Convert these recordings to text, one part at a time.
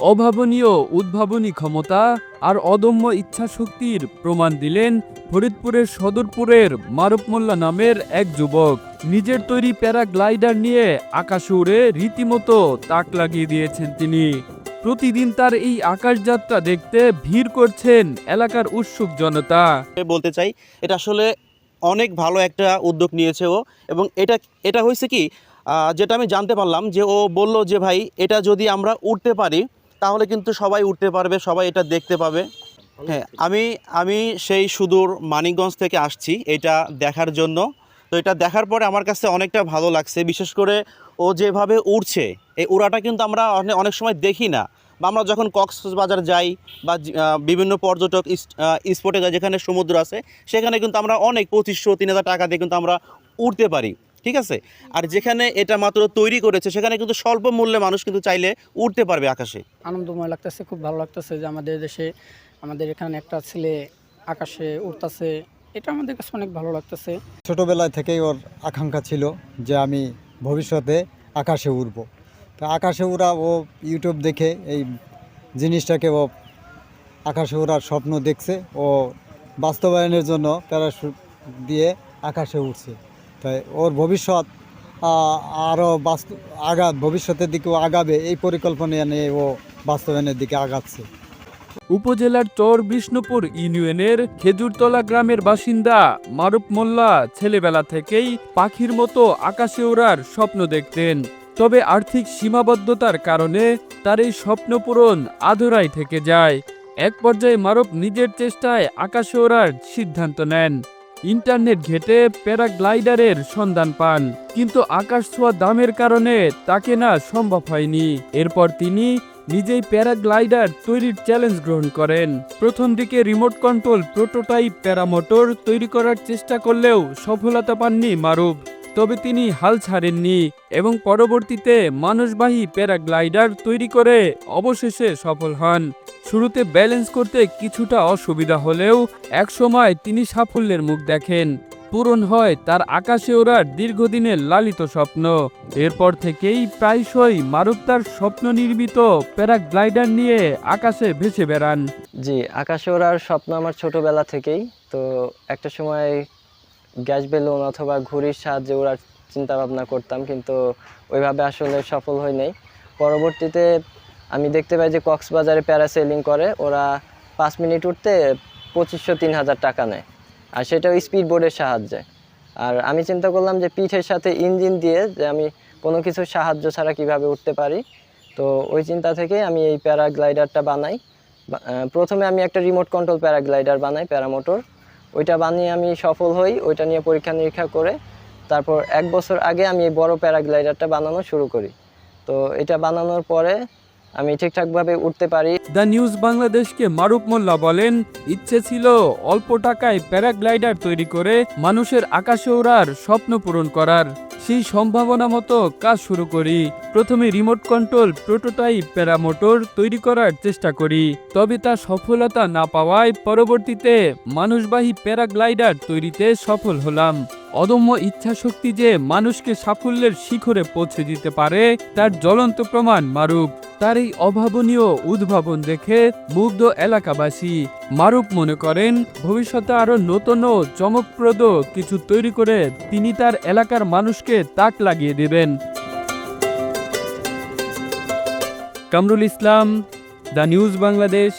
অভাবনীয় উদ্ভাবনী ক্ষমতা আর অদম্য ইচ্ছাশক্তির প্রমাণ দিলেন ফরিদপুরের সদরপুরের মারুফ মোল্লা নামের এক যুবক। নিজের তৈরি প্যারাগ্লাইডার নিয়ে আকাশ উড়ে রীতিমতো তাক লাগিয়ে দিয়েছেন তিনি। প্রতিদিন তার এই আকাশযাত্রা দেখতে ভিড় করছেন এলাকার উৎসুক জনতা। বলতে চাই, এটা আসলে অনেক ভালো একটা উদ্যোগ নিয়েছে ও এবং এটা এটা হয়েছে কি যেটা আমি জানতে পারলাম যে ও বলল যে ভাই, এটা যদি আমরা উঠতে পারি তাহলে কিন্তু সবাই উঠতে পারবে, সবাই এটা দেখতে পাবে। হ্যাঁ আমি আমি সেই সুদূর মানিকগঞ্জ থেকে আসছি, এটা দেখার জন্য। তো এটা দেখার পরে আমার কাছে অনেকটা ভালো লাগছে, বিশেষ করে ও যেভাবে উড়ছে, এই উড়াটা কিন্তু আমরা অনেক সময় দেখি না। বা আমরা যখন কক্সবাজার যাই বা বিভিন্ন পর্যটক স্পটে যাই, যেখানে সমুদ্র আছে, সেখানে কিন্তু আমরা অনেক পঁচিশশো, তিন হাজার টাকা দিয়ে কিন্তু আমরা উঠতে পারি। ঠিক আছে? আর যেখানে এটা মাত্র তৈরি করেছে সেখানে কিন্তু স্বল্প মূল্যে মানুষ কিন্তু চাইলে উঠতে পারবে আকাশে। আনন্দময় লাগতেছে খুব ভালো লাগতেছে যে আমাদের দেশে আমাদের এখানে একটা ছেলে আকাশে উঠতেছে এটা আমাদের কাছে অনেক ভালো লাগতেছে। ছোটোবেলায় থেকেই ওর আকাঙ্ক্ষা ছিল যে আমি ভবিষ্যতে আকাশে উড়ব। তো আকাশে উড়া ও ইউটিউব দেখে এই জিনিসটাকে ও আকাশে উড়ার স্বপ্ন দেখছে। ও বাস্তবায়নের জন্য প্যারাশুট দিয়ে আকাশে উঠছে তাই ওর ভবিষ্যৎ আরও বাস্তব, আগা, ভবিষ্যতের দিকেও আগাবে এই পরিকল্পনা নিয়ে ও বাস্তবায়নের দিকে আগাচ্ছে। উপজেলার চর বিষ্ণুপুর ইউনিয়নের খেজুরতলা গ্রামের বাসিন্দা মারুফ মোল্লা ছেলেবেলা থেকেই পাখির মতো আকাশে ওড়ার স্বপ্ন দেখতেন। তবে আর্থিক সীমাবদ্ধতার কারণে তার এই স্বপ্ন পূরণ আধুরাই থেকে যায়। এক পর্যায়ে মারুফ নিজের চেষ্টায় আকাশে ওড়ার সিদ্ধান্ত নেন। ইন্টারনেট ঘেটে প্যারাগ্লাইডারের সন্ধান পান, কিন্তু আকাশ ছোঁয়া দামের কারণে তাকে না সম্ভব হয়নি। এরপর তিনি নিজেই প্যারাগ্লাইডার তৈরির চ্যালেঞ্জ গ্রহণ করেন। প্রথম দিকে রিমোট কন্ট্রোল প্রোটোটাইপ প্যারামোটর তৈরি করার চেষ্টা করলেও সফলতা পাননি মারুফ। তবে তিনি হাল ছাড়েননি এবং পরবর্তীতে মানুষবাহী প্যারাগ্লাইডার তৈরি করে অবশেষে সফল হন। শুরুতে ব্যালেন্স করতে কিছুটা অসুবিধা হলেও একসময় তিনি সাফল্যের মুখ দেখেন। পূরণ হয় তার আকাশে ওড়ার দীর্ঘদিনের লালিত স্বপ্ন। এরপর থেকেই প্রায়শই মারুফ তার স্বপ্ন নির্মিত প্যারাগ্লাইডার নিয়ে আকাশে ভেসে বেড়ান। জি, আকাশে ওড়ার স্বপ্ন আমার ছোটবেলা থেকেই। তো একটা সময় গ্যাস বেলুন অথবা ঘুড়ির সাহায্যে ওড়ার চিন্তা ভাবনা করতাম, কিন্তু ওইভাবে আসলে সফল হয় নাই। পরবর্তীতে আমি দেখতে পাই যে কক্সবাজারে প্যারাসেলিং করে, ওরা পাঁচ মিনিট উঠতে পঁচিশশো তিন হাজার টাকা নেয়। আর সেটাও স্পিড বোর্ডের সাহায্যে। আর আমি চিন্তা করলাম যে পিঠের সাথে ইঞ্জিন দিয়ে যে আমি কোনো কিছু সাহায্য ছাড়া কীভাবে উঠতে পারি। তো ওই চিন্তা থেকে আমি এই প্যারাগ্লাইডারটা বানাই। প্রথমে আমি একটা রিমোট কন্ট্রোল প্যারাগ্লাইডার বানাই প্যারামোটর ওইটা বানিয়ে আমি সফল হই, ওইটা নিয়ে পরীক্ষা নিরীক্ষা করে, তারপর এক বছর আগে আমি এই বড় প্যারাগ্লাইডারটা বানানো শুরু করি। তো এটা বানানোর পরে আমি ঠিকঠাকভাবে উঠতে পারি। দ্য নিউজ বাংলাদেশকে মারুফ মোল্লা বলেন, ইচ্ছে ছিল অল্প টাকায় প্যারাগ্লাইডার তৈরি করে মানুষের আকাশে ওড়ার স্বপ্ন পূরণ করার। সেই সম্ভাবনা মতো কাজ শুরু করি। প্রথমে রিমোট কন্ট্রোল, প্রোটোটাইপ, প্যারামোটর তৈরি করার চেষ্টা করি। তবে তা সফলতা না পাওয়ায় পরবর্তীতে মানুষবাহী প্যারাগ্লাইডার তৈরিতে সফল হলাম। অদম্য ইচ্ছাশক্তি যে মানুষকে সাফল্যের শিখরে পৌঁছে দিতে পারে, তার জ্বলন্ত প্রমাণ মারুফ তার এই অভাবনীয় উদ্ভাবন দেখে মুগ্ধ এলাকাবাসী মারুফ মনে করেন, ভবিষ্যতে আরও নতুন ও চমকপ্রদ কিছু তৈরি করে তিনি তার এলাকার মানুষকে তাক লাগিয়ে দেবেন। Kamrul Islam, the news Bangladesh,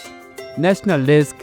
national desk.